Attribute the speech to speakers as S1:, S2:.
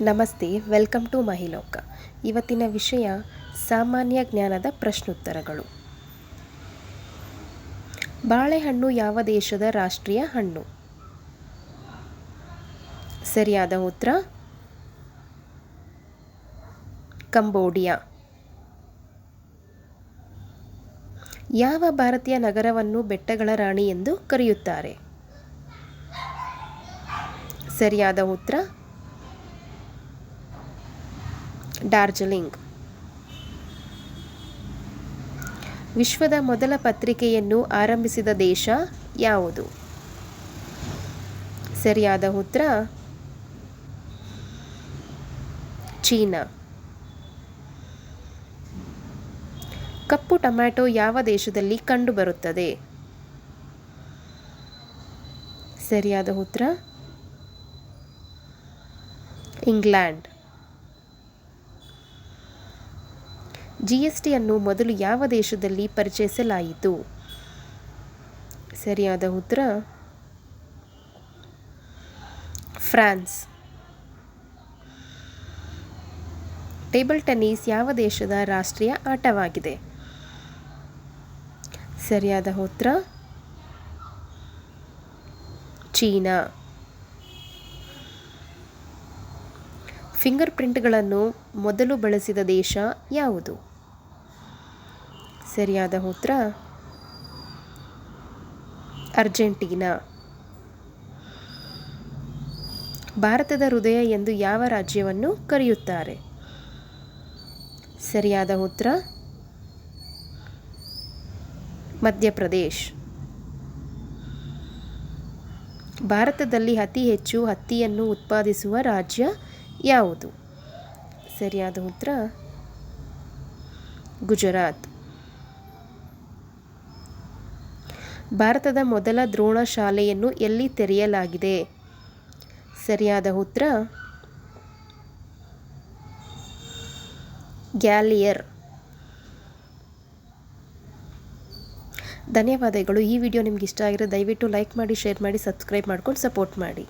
S1: ನಮಸ್ತೆ, welcome to ಮಹಿಲೋಕ. ಇವತ್ತಿನ ವಿಷಯ ಸಾಮಾನ್ಯ ಜ್ಞಾನದ ಪ್ರಶ್ನೋತ್ತರಗಳು. ಬಾಳೆಹಣ್ಣು ಯಾವ ದೇಶದ ರಾಷ್ಟ್ರೀಯ ಹಣ್ಣು? ಸರಿಯಾದ ಉತ್ತರ? ಕಂಬೋಡಿಯಾ. ಯಾವ ಭಾರತೀಯ ನಗರವನ್ನು ಬೆಟ್ಟಗಳ ರಾಣಿ ಎಂದು ಕರೆಯುತ್ತಾರೆ? ಸರಿಯಾದ ಉತ್ತರ? ಡಾರ್ಜಿಲಿಂಗ್. ವಿಶ್ವದ ಮೊದಲ ಪತ್ರಿಕೆಯನ್ನು ಆರಂಭಿಸಿದ ದೇಶ ಯಾವುದು? ಸರಿಯಾದ ಉತ್ತರ? ಚೀನಾ. ಕಪ್ಪು ಟೊಮ್ಯಾಟೊ ಯಾವ ದೇಶದಲ್ಲಿ ಕಂಡುಬರುತ್ತದೆ? ಸರಿಯಾದ ಉತ್ತರ? ಇಂಗ್ಲೆಂಡ್. ಜಿ ಎಸ್ ಟಿಯನ್ನು ಮೊದಲು ಯಾವ ದೇಶದಲ್ಲಿ ಪರಿಚಯಿಸಲಾಯಿತು? ಸರಿಯಾದ ಉತ್ತರ, ಫ್ರಾನ್ಸ್. ಟೇಬಲ್ ಟೆನ್ನಿಸ್ ಯಾವ ದೇಶದ ರಾಷ್ಟ್ರೀಯ ಆಟವಾಗಿದೆ? ಸರಿಯಾದ ಉತ್ತರ, ಚೀನಾ. ಫಿಂಗರ್ ಪ್ರಿಂಟ್ಗಳನ್ನು ಮೊದಲು ಬಳಸಿದ ದೇಶ ಯಾವುದು? ಸರಿಯಾದ ಉತ್ತರ? ಅರ್ಜೆಂಟೀನಾ. ಭಾರತದ ಹೃದಯ ಎಂದು ಯಾವ ರಾಜ್ಯವನ್ನು ಕರೆಯುತ್ತಾರೆ? ಸರಿಯಾದ ಉತ್ತರ? ಮಧ್ಯಪ್ರದೇಶ್. ಭಾರತದಲ್ಲಿ ಅತಿ ಹೆಚ್ಚು ಹತ್ತಿಯನ್ನು ಉತ್ಪಾದಿಸುವ ರಾಜ್ಯ ಯಾವುದು? ಸರಿಯಾದ ಉತ್ತರ? ಗುಜರಾತ್. ಭಾರತದ ಮೊದಲ ದ್ರೋಣ ಶಾಲೆಯನ್ನು ಎಲ್ಲಿ ತೆರೆಯಲಾಗಿದೆ? ಸರಿಯಾದ ಉತ್ತರ? ಗ್ಯಾಲಿಯರ್. ಧನ್ಯವಾದಗಳು. ಈ ವಿಡಿಯೋ ನಿಮ್ಗೆ ಇಷ್ಟ ಆಗಿರೋ ದಯವಿಟ್ಟು ಲೈಕ್ ಮಾಡಿ, ಶೇರ್ ಮಾಡಿ, ಸಬ್ಸ್ಕ್ರೈಬ್ ಮಾಡ್ಕೊಂಡು ಸಪೋರ್ಟ್ ಮಾಡಿ.